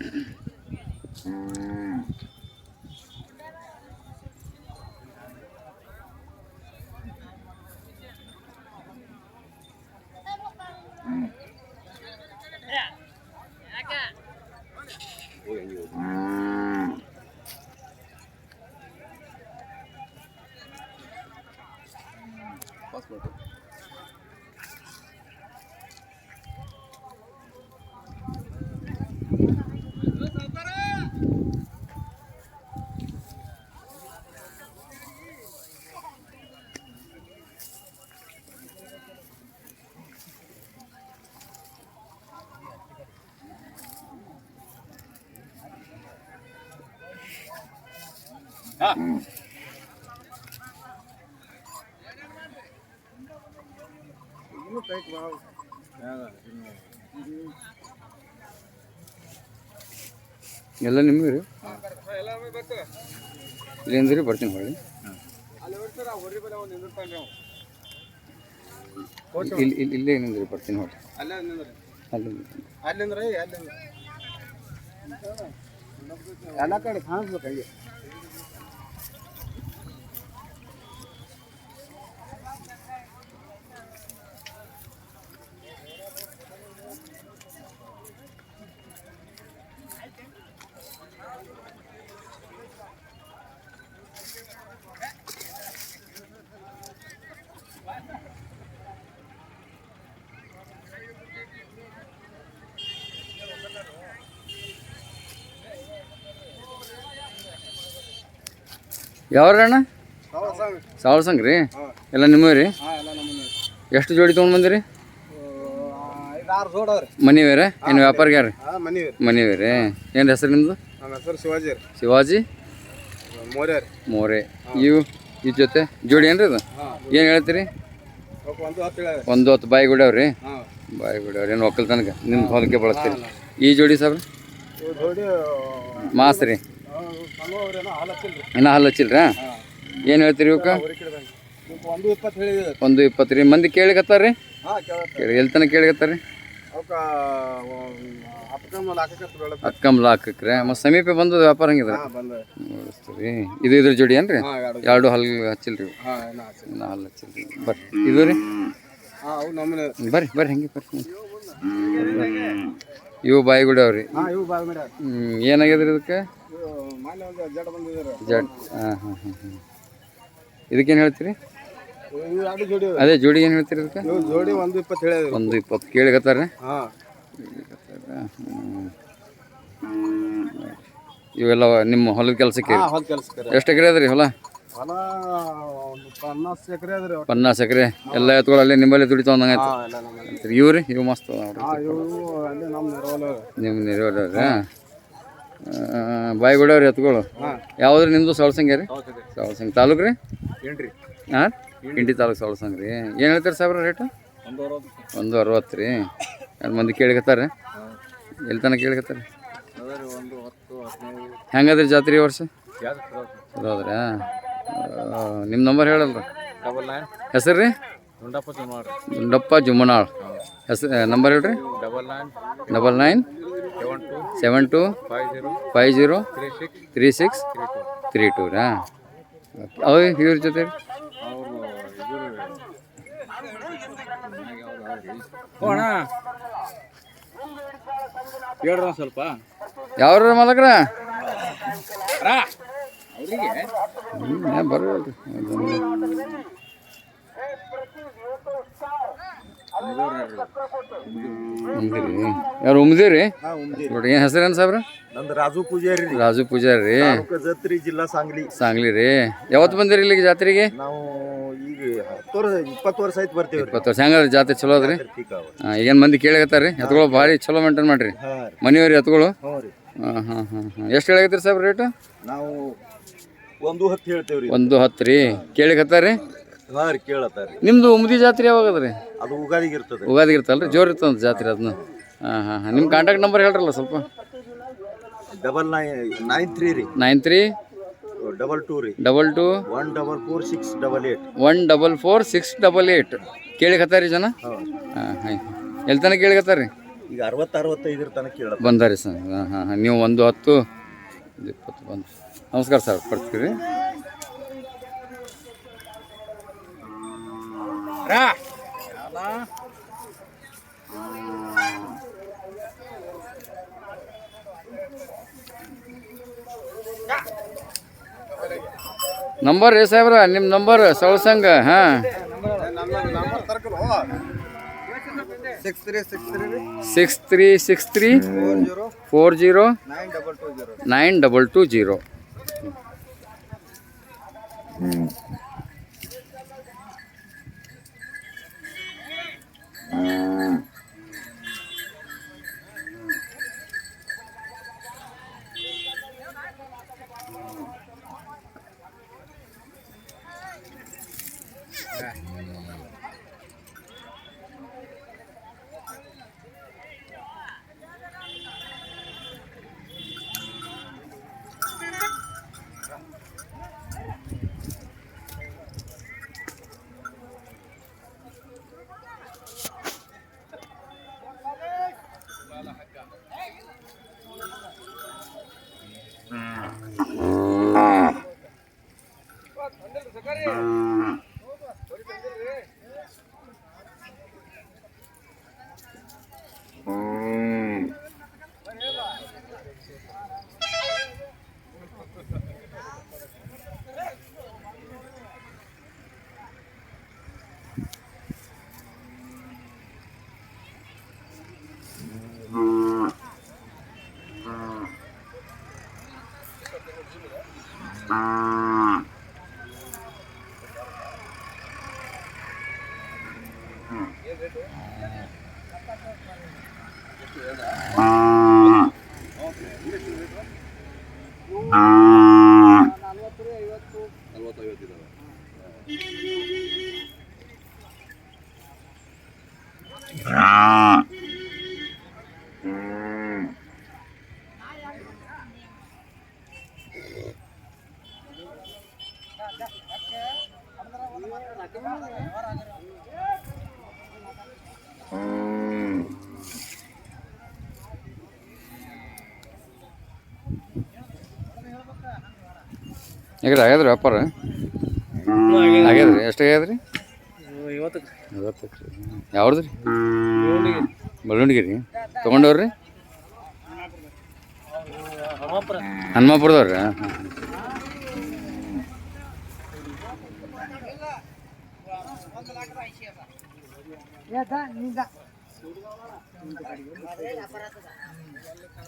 Yeah. I got. We're gonna use. ಎಲ್ಲ ನಿಮಗೆ ರೀ ಇಲ್ಲಿಂದ ರೀ ಬರ್ತೀನಿ ಹೊಳ್ಳಿ ಇಲ್ಲಿ ಇಲ್ಲಿ ಇಲ್ಲೇ ನಿಂದ್ರಿ ಬರ್ತೀನಿ ಹೊಳ್ಳಿ ಅಲ್ಲಿ ಅಲ್ಲಿಂದ್ರ ಅಲ್ಲಿಂದ್ರ ಎಲ್ಲ ಕಡೆ ಕಾಣಿಸ್ಬೇಕು ಹಂಗೆ ಯಾವ್ರಣ್ಣ? ಸಾವಿರ ಸಂಘ. ರೀ? ಎಲ್ಲ ನಿಮ್ಮ ರೀ ಎಷ್ಟು ಜೋಡಿ ತೊಗೊಂಡು ಬಂದಿರಿ? ಮನಿವೇರ? ಏನು ವ್ಯಾಪಾರಿಗ್ಯಾರ ರೀ ಹಾಂ ಮನಿ ರೀ. ಮನಿವೆ ಏನು ಹೆಸರು ನಿಮ್ಮದು ಶಿವಾಜಿ ಶಿವಾಜಿ? ಮೋರೆ ಇವು ಈ ಜೊತೆ ಜೋಡಿ ಏನ್ರಿ ರೀ ಅದು ಏನು ಹೇಳ್ತೀರಿ? ಒಂದು ಹತ್ತು ಬಾಯಿ ಗುಡವ್ರಿ ಬಾಯಿ ಗುಡವ್ರಿ ಏನು ಒಕ್ಕಲ್ ತನಕ ನಿಮ್ಮ ಹೊಲಕ್ಕೆ ಬಳಸ್ತೀರಿ. ಈ ಜೋಡಿ ಸಾಬ್ರಿ? ಜೋಡಿ ಮಾಸ್ ರೀ. ಸಣ್ಣವ್ರೇನೋ ಹಾಲು ಹಚ್ಚಿಲ್ರ. ಏನ್ ಇನ್ನೂ ಹಲ್ಲು ಹಚ್ಚಿಲ್ರಾ? ಏನು ಹೇಳ್ತೀರಿ ಇವಕ್ಕೆ? ಒಂದು ಇಪ್ಪತ್ತು ಹೇಳಿದೆ ಒಂದು ಇಪ್ಪತ್ತು ರೀ. ಮಂದಿ ಕೇಳಿಕತ್ತಾರ ರೀ ಹಾಂ ಕೇಳತ್ತೆ ಕೇಳಿ ಎಲ್ಲಿ ತನಕ ಕೇಳಿಕತ್ತಾರ ರೀ. ಹಾಕಕ್ರೆ ಮತ್ತು ಸಮೀಪ ಬಂದದ ವ್ಯಾಪಾರ ಹಂಗಿದ್ರೆ? ಹಾಂ ಇದು ಇದ್ರ ಜೋಡಿ ಏನ್ರಿ? ಎರಡು. ಹಲ್ ಹಲ್ಲು ಹಚ್ಚಿಲ್ರಿ ಇನ್ನೂ ಹಲ್ಲು ಹಚ್ಚಿಲ್ರಿ ಬರ್ರಿ. ಇದು ರೀ? ಹಾಂ ಅವು ಬರ್ರಿ ಬರ್ರಿ ಹಂಗೆ ಬರ್ರಿ. ಇವು ಬಾಯಿ ಅವ್ರಿ. ಹಾಂ ಇವು ಬಾಯ್ ಏನಾಗ್ಯದ್ರಿ ಇದಕ್ಕೆ? ಇವು ಮೊನ್ನೆ ಒಂದು ಜಡ್ ಬಂದಿದ್ದಾರೆ ಜಡ್. ಹಾಂ ಹಾಂ ಹಾಂ ಹಾಂ. ಇದಕ್ಕೇನು ಹೇಳ್ತೀರಿ? ಇವು ಎರಡು ಜೋಡಿ ಅದೇ ಜೋಡಿ ಏನು ಹೇಳ್ತೀರಿ ಇದಕ್ಕೆ? ಇವು ಜೋಡಿ ಒಂದು ಇಪ್ಪತ್ತು ಹೇಳಿದ್ರು ಒಂದು ಇಪ್ಪತ್ತು ಕೇಳಿಕತ್ತಾರ ಹಾಂ. ಇವೆಲ್ಲ ನಿಮ್ಮ ಹೊಲದ ಕೆಲಸಕ್ಕೆ? ಹಾಂ ಹೊಲ ಕೆಲಸಕ್ಕೆ ಎಷ್ಟು ಎಕರೆ ಅದ್ರಿ ಹೊಲ? ಹೊಲ ಒಂದು ಪನ್ನಾಸ್ ಎಕರೆ. ಪನ್ನಾಸ್ ಎಲ್ಲ ಎತ್ಗಳು ಅಲ್ಲಿ ನಿಮ್ಮಲ್ಲಿ ದುಡಿತಾವ ಅಂದಂಗೆ ನಮ್ಮ ಇವು ರೀ ಇವು ಮಸ್ತ್ ನಿಮ್ ಹಾಂ ಇವು ಅಲ್ಲಿ ನಮ್ಮ ನೆರವಲ್ಲ ನಿಮ್ಮ ರೀ ಬಾಯಿ ಗುಡವ್ರಿ ಎತ್ಗಳು? ಯಾವ್ದ್ರಿ ನಿಮ್ಮದು ಸವಳಸಂಗೆ ರೀ? ಸವಳಸಂಗೆ ತಾಲೂಕು ರೀ? ಹಾಂ ಇಂಡಿ ತಾಲೂಕು ಸವಳಸಂಗೆ ರೀ. ಏನು ಹೇಳ್ತೀರಿ ಸಾವಿರ ರೇಟು ಒಂದು ಅರವತ್ತು. ರೀ. ಎರಡು ಮಂದಿ ಕೇಳಿಕತ್ತಾರೆ? ಎಲ್ಲಿ ತನಕ ಕೇಳಿಕತ್ತಾರೆ? ಹೆಂಗದ್ರಿ ಜಾತ್ರೆ ಈ ವರ್ಷ? ಹೌದ್ರಾ? ನಿಮ್ಮ ನಂಬರ್ ಹೇಳಲ್ಲ ಡಬಲ್ ನೈನ್ ಹೆಸರು ರೀ? ಗುಂಡಪ್ಪ ಜುಮ್ಮನಾಳ್ ಗುಂಡಪ್ಪ ಜುಮ್ಮನಾಳ್ ಹೆಸರು ನಂಬರ್ ಹೇಳ್ರಿ. Double nine double nine seven two seven two five zero five zero three six three six three two ರೀ? ಅವು ಇವ್ರ ಜೊತೆ ಹೇಳ್ರ ಸ್ವಲ್ಪ. ಯಾವ್ರ ಮಲಗ್ರ ಅವರಿಗೆ ಹ್ಞೂ ಬರೋಲ್ರಿ ಉಮ್ದಿರಿ ಯಾರು ಉಮ್ದಿರಿ ನೋಡಿ ಏನು ಹೆಸರು ಏನು ಹೆಸರೇನು ಸಾಬ್ರ? ನಂದು ರಾಜು ಪೂಜಾರಿ ರೀ. ರಾಜು ಪೂಜಾರಿ. ರೀ ಜತ್ರಿ ಜಿಲ್ಲಾ ಸಾಂಗ್ಲಿ. ಸಾಂಗ್ಲಿ ರೀ. ಯಾವತ್ತು ಬಂದಿರಿ ಇಲ್ಲಿಗೆ ಜಾತ್ರೆಗೆ? ನಾವು ಈಗ ಹತ್ತು ವರ್ಷ ಇಪ್ಪತ್ತು ವರ್ಷ ಆಯ್ತು ಬರ್ತೀವಿ ಇಪ್ಪತ್ತು ವರ್ಷ. ಹೆಂಗದ್ರಿ ಜಾತ್ರೆ ಚಲೋ ಅದ್ರಿ? ಹಾಂ ಈಗೇನು ಮಂದಿ ಕೇಳಕತ್ತಾರ ರೀ ಎತ್ಗಳು ಭಾರಿ ಚಲೋ ಮೇಂಟೈನ್ ಮಾಡ್ರಿ. ಮನೆಯವ್ರಿ ಎತ್ಗಳು ಹ್ಞೂ ರೀ. ಹಾಂ ಹಾಂ ಹಾಂ ಹಾಂ ಎಷ್ಟು ಹೇಳಕತ್ತೀರಿ ಸರ್ ರೇಟ್ ನಾವು ಒಂದು ಹತ್ತು ಹೇಳ್ತೇವೆ ರೀ ಒಂದು ಹತ್ತು ರೀ ಕೇಳಿಕತ್ತಾರ ಹಾಂ ರೀ ಕೇಳತ್ತಾರ. ರೀ ನಿಮ್ಮದು ಉಮ್ದಿ ಜಾತ್ರೆ ಯಾವಾಗ ಅದ ರೀ ಅದು ಉಗಾದಿಗೆ ಇರ್ತದೆ. ಉಗಾದಿ ಇರ್ತಲ್ರಿ ಜೋರು ಇರ್ತದ ಜಾತ್ರೆ ಅದನ್ನ ಹಾಂ ಹಾಂ ಹಾಂ. ನಿಮ್ಮ ಕಾಂಟ್ಯಾಕ್ಟ್ ನಂಬರ್ ಹೇಳ್ರಲ್ಲ ಸ್ವಲ್ಪ. ಡಬಲ್ ನೈನ್ ನೈನ್ ತ್ರೀ ರೀ. ನೈನ್ ತ್ರೀ ಡಬಲ್ ಟೂ ರೀ. Double two one double four six double eight one double four six double eight ಕೇಳಿಕತ್ತಾರ ಜನ? ಹಾಂ ಹಾಂ. ಎಲ್ಲಿ ತನಕ ಕೇಳಿಕತ್ತಾರ ರೀ ಈಗ ಅರವತ್ತು ಅರವತ್ತೈದರ ತನಕ ಕೇಳ ಬಂದಾರಿ ಸರ್. ಹಾಂ ಹಾಂ ಹಾಂ. ನೀವು ಒಂದು ಹತ್ತು ಇಪ್ಪತ್ತು ಬಂದು. ನಮಸ್ಕಾರ ಸರ್ ಕೊಡ್ತೀರಿ ನಂಬರ್ ರೀ ಸಾಹೇಬ್ರ? ನಿಮ್ಮ ನಂಬರ್ ಸವಸಂಗ ಹಾಂ six three six three six three six three four zero four zero nine double two zero. Nine double two zero. Uh, ಈಗ ಆಗ್ಯದ್ರಿ ವ್ಯಾಪಾರ? ಆಗ್ಯದ್ರಿ ಎಷ್ಟು ಆಗ್ಯದ್ರಿ? ರೀ ಐವತ್ತಕ್ಕೆ ರೀ ಯಾವ್ದು ರೀ ಬಳ್ಳೊಂಡಿಗಿರಿ ತೊಗೊಂಡವ್ರಿ ಹನುಮಾಪುರದವ್ರಿ ಹಾಂ